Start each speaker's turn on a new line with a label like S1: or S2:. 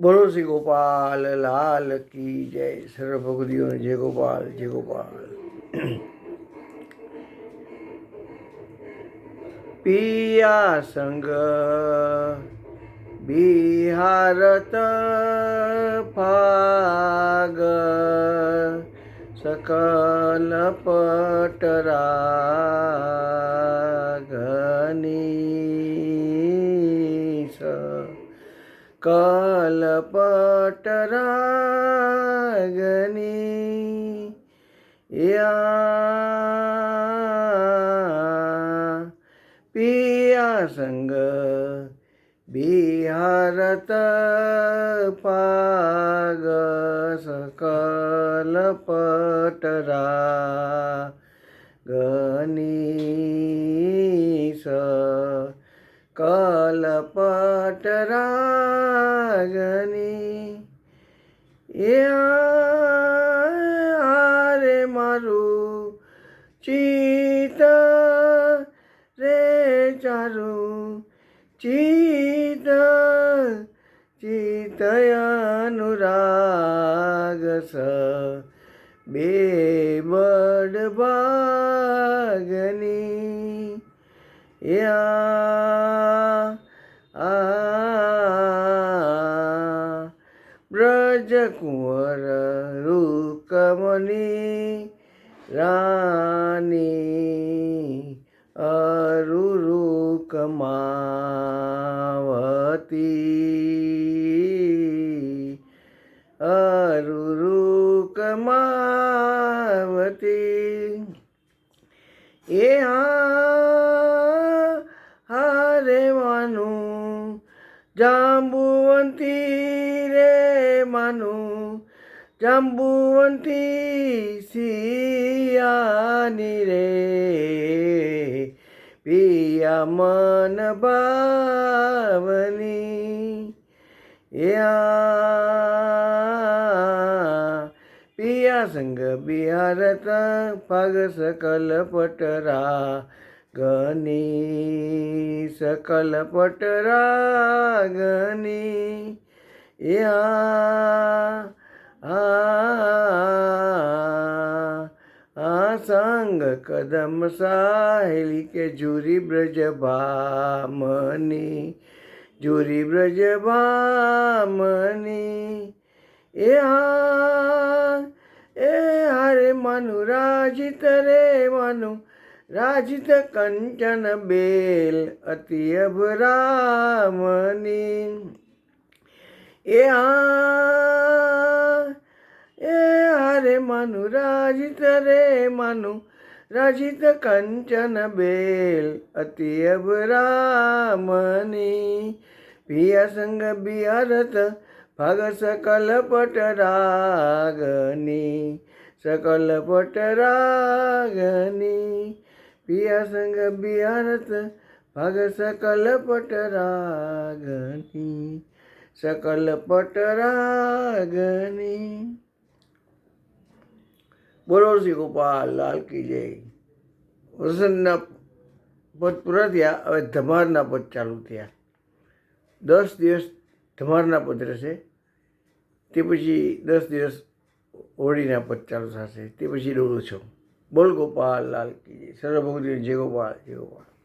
S1: બોલો શ્રી ગોપાલ, લાલ કી જય. સર્વ ભગવદીઓને જય ગોપાલ જય ગોપાલ. પિયા સંગ બિહારત ભાગ સકલ પટરાગની સ કલપટરાગની યા પિયા સંગ બિહારત પાગ સકલ કલપટરાગની રે મારું ચિત રે ચારું. ચિત ચિત અનુરાગ સ. બે બડ ભાગની. યા બ્રજ કુંવર રૂકમની રાની અરુરુકમાવતી અરુરુકમાવતી એ હા જાંબુવંતી રે માનું જાંબુવંતી સિયાની રે. પિયા મન ભાવની યા પિયા સંગ બિહારત પગ સકલ પટરા. ગની સકલ પટરા ગની યા આ સંગ કદમ સાહેલી કે જુરી બ્રજ ભામની, જુરી બ્રજ ભામની. એ આ એ હારે મનુ રાજિત તરે મનુ રાજિત કંચન બેલ અતિ અભરામની. એ આ, એ હારે મનુ રાજિત રે મનુ રાજિત કંચન બેલ અતિ અભરામની. પિયા સંગ બિહારત ભગ સકલ પટરાગની સકલ પટરાગની પિયા સંગ બિહારત, ભાગ સકલ પટરાગની સકલ પટરાગની બોલો શ્રી ગોપાલ, લાલ જય. વસંતના પદ પૂરા થયા, હવે ધમારના પદ ચાલુ થયા. દસ દિવસ ધમારના પદ રહેશે, તે પછી દસ દિવસ હોળીના પદ ચાલુ થશે, તે પછી ડોળું છું બોલ ગોપાલ લાલ કી જય. સર્વ જય ગોપાલ જય ગોપાલ.